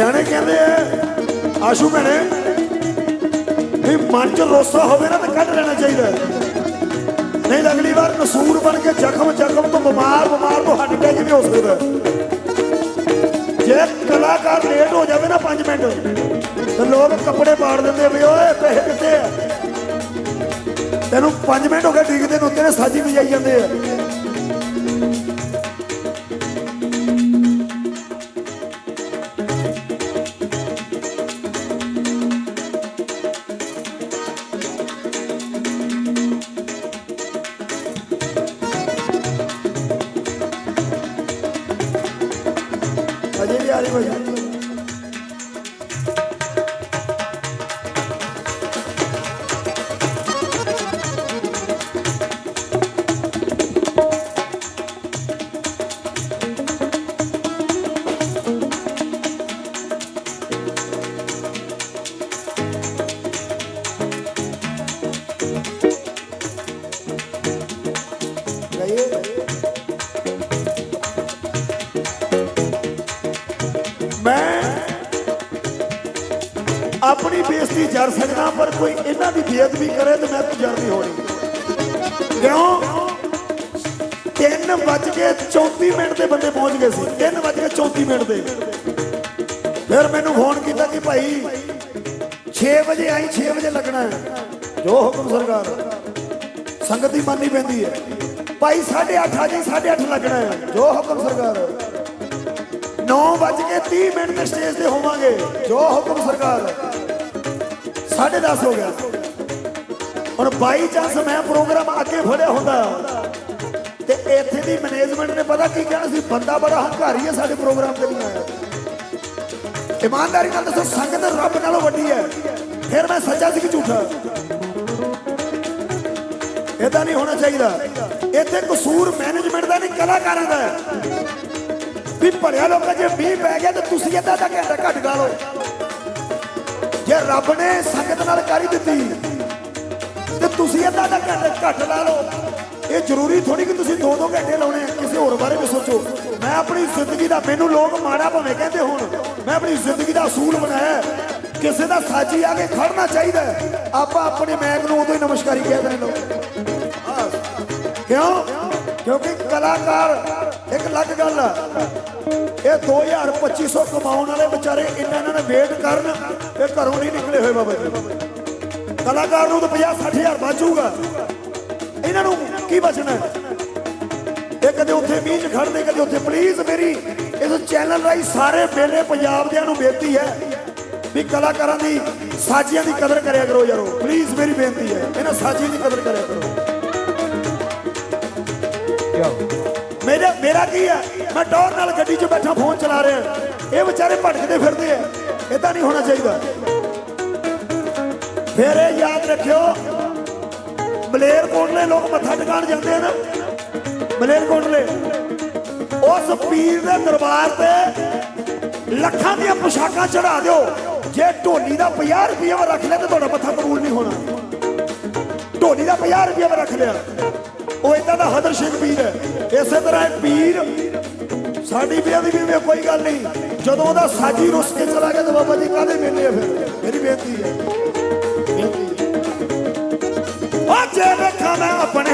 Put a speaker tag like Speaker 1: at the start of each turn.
Speaker 1: ਸਿਆਣੇ ਕਹਿੰਦੇ ਆ, ਆਸ਼ੂ ਭੈਣੇ, ਵੀ ਮਨ ਚ ਰੋਸਾ ਹੋਵੇ ਨਾ ਤਾਂ ਕੱਢ ਲੈਣਾ ਚਾਹੀਦਾ। ਨਹੀਂ ਤਾਂ ਅਗਲੀ ਵਾਰ ਕਸੂਰ ਬਣ ਕੇ ਜ਼ਖਮ ਜ਼ਖਮ ਤੋਂ ਬਿਮਾਰ ਬਿਮਾਰ ਤੋਂ ਹੱਡ ਟੈਕ ਵੀ ਹੋ ਸਕਦਾ? ਜੇ ਕਲਾਕਾਰ ਲੇਟ ਹੋ ਜਾਵੇ ਨਾ 5 ਮਿੰਟ, ਤੇ ਲੋਕ ਕੱਪੜੇ ਪਾੜ ਦਿੰਦੇ ਵੀ ਓਏ ਪੈਸੇ ਕਿੱਥੇ ਆ? ਤੈਨੂੰ 5 ਮਿੰਟ ਹੋ ਗਏ ਡਿੱਗਦੇ ਨੂੰ, ਤੇਰੇ ਸਾਜੀ ਵਜਾਈ ਜਾਂਦੇ ਆ। அதிகாரிபதி ਮੈਂ ਆਪਣੀ ਬੇਇੱਜ਼ਤੀ ਜਰ ਸਕਦਾ, ਪਰ ਕੋਈ ਇਹਨਾਂ ਦੀ ਬੇਇੱਜ਼ਤੀ ਕਰੇ ਤੇ ਮੈਂ ਜਰ ਹੋਣੀ ਕਿਉਂ? 3 ਵੱਜ ਕੇ 34 ਮਿੰਟ ਦੇ ਬੰਦੇ ਪਹੁੰਚ ਗਏ ਸੀ। 3 ਵੱਜ ਕੇ 34 ਮਿੰਟ ਦੇ। ਫਿਰ ਮੈਨੂੰ ਫੋਨ ਕੀਤਾ ਕਿ ਭਾਈ 6 ਵਜੇ ਆਈ 6 ਵਜੇ ਲੱਗਣਾ ਹੈ। ਜੋ ਹੁਕਮ ਸਰਕਾਰ, ਸੰਗਤ ਦੀ ਮੰਨਣੀ ਪੈਂਦੀ ਹੈ। ਭਾਈ 8:30 ਆ ਜੀ 8:30 ਲੱਗਣਾ ਹੈ। ਜੋ ਹੁਕਮ ਸਰਕਾਰ 9 ਵੱਜ ਕੇ 30 ਮਿੰਟ ਤੇ ਸਟੇਜ ਤੇ ਹੋਵਾਂਗੇ। ਜੋ ਹੁਕਮ ਸਰਕਾਰ 10:30 ਹੋ ਗਿਆ। ਹੁਣ ਬਾਈ ਚਾਂਸ ਮੈਂ ਪ੍ਰੋਗਰਾਮ ਅੱਗੇ ਫੜਿਆ ਹੁੰਦਾ। ਤੇ ਇੱਥੇ ਦੀ ਮੈਨੇਜਮੈਂਟ ਨੇ ਪਤਾ ਕੀ ਕਹਿਣਾ ਸੀ? ਬੰਦਾ ਬੜਾ ਹੰਕਾਰੀ ਹੈ ਸਾਡੇ ਪ੍ਰੋਗਰਾਮ ਤੇ ਨਹੀਂ ਆਇਆ ਇਮਾਨਦਾਰੀ ਨਾਲ ਦੱਸੋ, ਸੰਗਤ ਰੱਬ ਨਾਲੋਂ ਵੱਡੀ ਹੈ। ਫਿਰ ਮੈਂ ਸੱਚਾ ਸੀ ਕਿ ਝੂਠਾ? ਇਦਾਂ ਨਹੀਂ ਹੋਣਾ ਚਾਹੀਦਾ। ਇੱਥੇ ਕਸੂਰ ਮੈਨੇਜਮੈਂਟ ਦਾ ਨਹੀਂ, ਕਲਾਕਾਰਾਂ ਦਾ ਹੈ। ਵੀ ਭਰਿਆ ਲੋਕਾਂ ਜੇ ਮੀਂਹ ਪੈ ਗਿਆ ਤੇ ਤੁਸੀਂ ਅੱਧਾ ਦਾ ਘੰਟਾ ਘੱਟ ਗਾ ਲਓ। ਜੇ ਰੱਬ ਨੇ ਸੰਗਤ ਨਾਲ ਕਰੀ ਦਿੱਤੀ ਤੇ ਤੁਸੀਂ ਅੱਧਾ ਦਾ ਘੰਟਾ ਘੱਟ ਲਾ ਲਓ। ਇਹ ਜ਼ਰੂਰੀ ਥੋੜੀ ਕਿ ਤੁਸੀਂ ਦੋ ਦੋ ਘੰਟੇ ਲਾਉਣੇ ਕਿਸੇ ਹੋਰ ਬਾਰੇ ਵੀ ਸੋਚੋ। ਮੈਂ ਆਪਣੀ ਜ਼ਿੰਦਗੀ ਦਾ ਮੈਨੂੰ ਲੋਕ ਮਾੜਾ ਭਾਵੇਂ ਕਹਿੰਦੇ ਹੁਣ, ਮੈਂ ਆਪਣੀ ਜ਼ਿੰਦਗੀ ਦਾ ਅਸੂਲ ਬਣਾਇਆ ਕਿਸੇ ਦਾ ਸਾਜੀ ਆ ਕੇ ਖੜਨਾ ਚਾਹੀਦਾ ਆਪਾਂ ਆਪਣੇ ਮੈਕ ਨੂੰ ਉਦੋਂ ਹੀ ਨਮਸਕਾਰੀ ਕਹਿ ਦਿੰਦੇ ਲੋਕ। ਕਿਉਂ? ਕਿਉਂਕਿ ਕਲਾਕਾਰ ਇੱਕ ਅਲੱਗ ਗੱਲ ਆ। ਇਹ 2000 2500 ਕਮਾਉਣ ਵਾਲੇ ਵਿਚਾਰੇ ਇੰਨਾ ਇਹਨਾਂ ਨੇ ਵੇਟ ਕਰਨ ਤੇ ਘਰੋਂ ਨਹੀਂ ਨਿਕਲੇ ਹੋਏ ਬਾਬਾ ਜੀ। ਕਲਾਕਾਰ ਨੂੰ ਤਾਂ 50 60000 ਬਚੂਗਾ ਇਹਨਾਂ ਨੂੰ ਕੀ ਬਚਣਾ? ਹੈ? ਇਹ ਕਦੇ ਉੱਥੇ ਮੀਂਹ 'ਚ ਖੜਦੇ ਕਦੇ ਉੱਥੇ। ਪਲੀਜ਼ ਮੇਰੀ ਇਸ ਚੈਨਲ ਰਾਹੀਂ ਸਾਰੇ ਮੇਲੇ ਪੰਜਾਬ ਦਿਆਂ ਨੂੰ ਬੇਨਤੀ ਹੈ ਵੀ ਕਲਾਕਾਰਾਂ ਦੀ ਸਾਜੀਆਂ ਦੀ ਕਦਰ ਕਰਿਆ ਕਰੋ ਯਾਰੋ। ਪਲੀਜ਼ ਮੇਰੀ ਬੇਨਤੀ ਹੈ, ਇਹਨਾਂ ਸਾਜੀਆਂ ਦੀ ਕਦਰ ਕਰਿਆ ਕਰੋ। ਮੇਰਾ ਕੀ ਹੈ ਮੈਂ ਟੌਰ ਨਾਲ ਗੱਡੀ 'ਚ ਬੈਠਾ, ਫੋਨ ਚਲਾ ਰਿਹਾ। ਇਹ ਵਿਚਾਰੇ ਭਟਕਦੇ ਫਿਰਦੇ ਆ। ਇਦਾਂ ਨਹੀਂ ਹੋਣਾ ਚਾਹੀਦਾ। ਫਿਰ ਇਹ ਯਾਦ ਰੱਖਿਓ ਮਲੇਰਕੋਟਲੇ ਲੋਕ ਮੱਥਾ ਟਿਕਾਣ ਜਾਂਦੇ ਆ ਨਾ ਮਲੇਰਕੋਟਲੇ ਉਸ ਪੀਰ ਦੇ ਦਰਬਾਰ ਤੇ ਲੱਖਾਂ ਦੀਆਂ ਪੁਸ਼ਾਕਾਂ ਚੜਾ ਦਿਓ। ਜੇ ਢੋਲੀ ਦਾ 50 ਰੁਪਏ ਵਾ ਰੱਖ ਲਿਆ ਤੇ ਤੁਹਾਡਾ ਮੱਥਾ ਕਬੂਲ ਨਹੀਂ ਹੋਣਾ। ਢੋਲੀ ਦਾ 50 ਰੁਪਏ ਵਾ ਰੱਖ ਲਿਆ। ਉਹ ਇਦਾਂ ਦਾ ਹਦਰ ਸਿੰਘ ਪੀਰ ਹੈ। ਇਸੇ ਤਰ੍ਹਾਂ ਇਹ ਪੀਰ ਸਾਡੀ ਬੇਅਦਬੀ ਵੀ ਕੋਈ ਗੱਲ ਨਹੀਂ। ਜਦੋਂ ਉਹਦਾ ਸਾਜੀ ਰੁੱਸ ਕੇ ਚਲਾ ਗਿਆ ਤਾਂ ਬਾਬਾ ਜੀ ਕਾਹਦੇ ਮਿਲਨੇ ਆ ਫਿਰ? ਮੇਰੀ ਬੇਨਤੀ ਹੈ। ਬੇਨਤੀ ਹੈ।
Speaker 2: ਅੱਜ ਵੇਖਾਂ ਮੈਂ ਆਪਣੇ